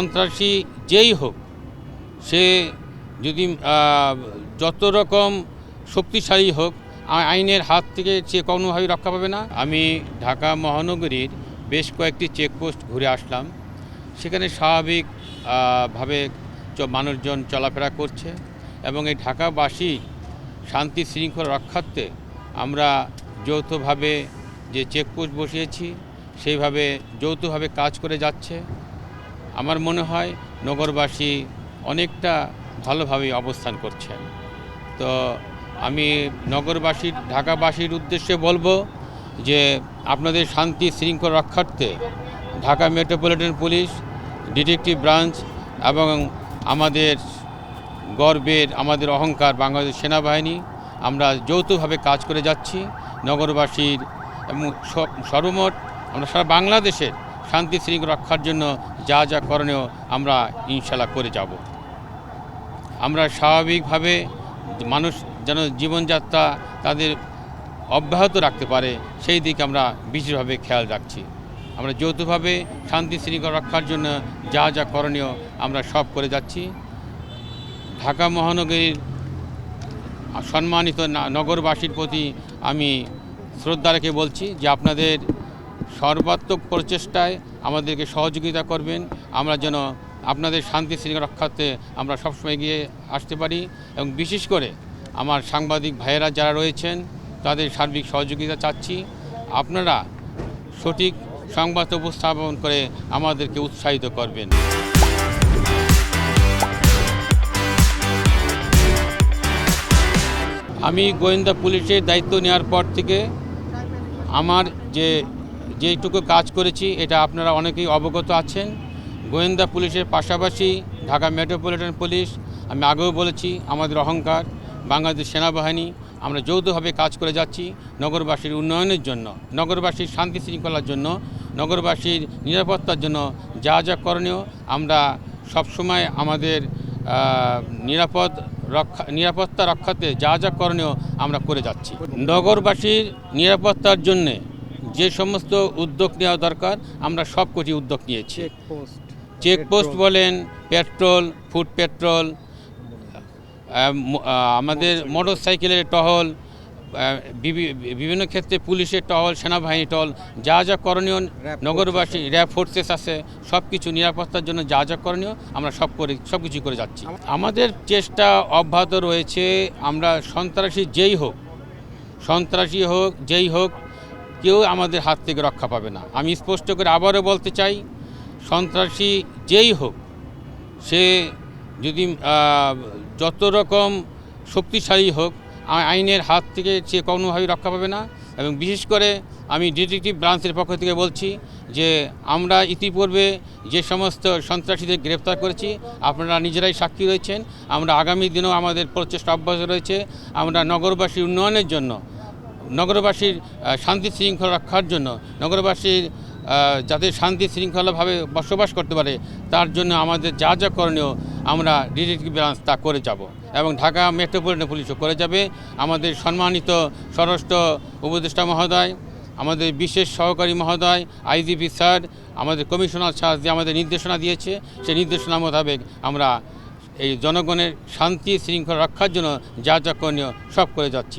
সন্ত্রাসী যেই হোক সে যদি যত রকম শক্তিশালী হোক আইনের হাত থেকে সে কোনোভাবেই রক্ষা পাবে না। আমি ঢাকা মহানগরীর বেশ কয়েকটি চেকপোস্ট ঘুরে আসলাম। সেখানে স্বাভাবিক আহ, ভাবে চ- মানুষজন চলাফেরা করছে এবং এই ঢাকাবাসী শান্তি শৃঙ্খলা রক্ষার্থে আমরা যৌথভাবে যে চেকপোস্ট বসিয়েছি সেইভাবে যৌথভাবে কাজ করে যাচ্ছে। আমার মনে হয় নগরবাসী অনেকটা ভালোভাবে অবস্থান করছেন। তো আমি নগরবাসীর, ঢাকাবাসীর উদ্দেশ্যে বলব যে আপনাদের শান্তি শৃঙ্খলা রক্ষার্থে Dhaka metropolitan police, detective branch এবং আমাদের গর্বের, আমাদের অহংকার বাংলাদেশ সেনাবাহিনী, আমরা যৌথভাবে কাজ করে যাচ্ছি নগরবাসীর এবং সর্বমোট আমরা সারা বাংলাদেশের শান্তি শৃঙ্খলা রক্ষার জন্য যা যা করণীয় আমরা ইনশাল্লাহ করে যাব। আমরা স্বাভাবিকভাবে মানুষ যেন জীবনযাত্রা তাদের অব্যাহত রাখতে পারে, সেই দিকে আমরা বিশেষভাবে খেয়াল রাখছি। আমরা যৌথভাবে শান্তি শৃঙ্খলা রক্ষার জন্য যা যা করণীয় আমরা সব করে যাচ্ছি। ঢাকা মহানগরীর সম্মানিত নগরবাসীর প্রতি আমি শ্রদ্ধা রেখে বলছি যে আপনাদের সর্বাত্মক প্রচেষ্টায় আমাদেরকে সহযোগিতা করবেন। আমরা যেন আপনাদের শান্তি শৃঙ্খলা রক্ষার্থে আমরা সবসময় গিয়ে আসতে পারি এবং বিশেষ করে আমার সাংবাদিক ভাইয়েরা যারা রয়েছেন, তাদের সার্বিক সহযোগিতা চাচ্ছি। আপনারা সঠিক সংবাদ উপস্থাপন করে আমাদেরকে উৎসাহিত করবেন। আমি গোয়েন্দা পুলিশের দায়িত্ব নেওয়ার পর থেকে আমার যে যেইটুকু কাজ করেছি, এটা আপনারা অনেকেই অবগত আছেন। গোয়েন্দা পুলিশের পাশাপাশি ঢাকা মেট্রোপলিটন পুলিশ, আমি আগেও বলেছি, আমাদের অহংকার, বাংলাদেশ সেনাবাহিনী, আমরা যৌথভাবে কাজ করে যাচ্ছি নগরবাসীর উন্নয়নের জন্য, নগরবাসীর শান্তি শৃঙ্খলার জন্য, নগরবাসীর নিরাপত্তার জন্য যা যা করণীয়, আমরা সবসময় আমাদের নিরাপদ রক্ষা, নিরাপত্তা রক্ষাতে যা যা করণীয় আমরা করে যাচ্ছি। নগরবাসীর নিরাপত্তার জন্যে যে সমস্ত উদ্যোগ নেওয়া দরকার আমরা সব কটি উদ্যোগ নিয়েছি। চেকপোস্ট বলেন পেট্রোল ফুড পেট্রোল আমাদের মোটর সাইকেলের টহল বিভিন্ন ক্ষেত্রে পুলিশের টহল সেনাবাহিনী টহল যা যা করণীয় নগরবাসী র্যাব ফোর্সেস আছে সব কিছু নিরাপত্তার জন্য যা যা করণীয় আমরা সব করে সব কিছু করে যাচ্ছি। আমাদের চেষ্টা অব্যাহত রয়েছে আমরা সন্ত্রাসী যেই হোক সন্ত্রাসী হোক যেই হোক কেউ আমাদের হাত থেকে রক্ষা পাবে না। আমি স্পষ্ট করে আবারও বলতে চাই, সন্ত্রাসী যেই হোক, সে যদি যত রকম শক্তিশালী হোক আইনের হাত থেকে সে কোনোভাবেই রক্ষা পাবে না এবং বিশেষ করে আমি ডিটেকটিভ ব্রাঞ্চের পক্ষ থেকে বলছি যে আমরা ইতিপূর্বে যে সমস্ত সন্ত্রাসীদের গ্রেপ্তার করেছি, আপনারা নিজেরাই সাক্ষী রয়েছেন। আমরা আগামী দিনেও আমাদের প্রচেষ্টা অব্যাহত রয়েছে। আমরা নগরবাসীর উন্নয়নের জন্য নগরবাসীর শান্তি শৃঙ্খলা রক্ষার জন্য, নগরবাসীর যাতে শান্তি শৃঙ্খলাভাবে বসবাস করতে পারে, তার জন্য আমাদের যা যা করণীয় আমরা ডিটেকটিভ ব্রাঞ্চ তা করে যাব। এবং ঢাকা মেট্রোপলিটন পুলিশও করে যাবে। আমাদের সম্মানিত স্বরাষ্ট্র উপদেষ্টা মহোদয়, আমাদের বিশেষ সহকারী মহোদয়, আইজিপি স্যার, আমাদের কমিশনার স্যার যে আমাদের নির্দেশনা দিয়েছে, সেই নির্দেশনা মোতাবেক আমরা এই জনগণের শান্তি শৃঙ্খলা রক্ষার জন্য যা যা করণীয় সব করে যাচ্ছি।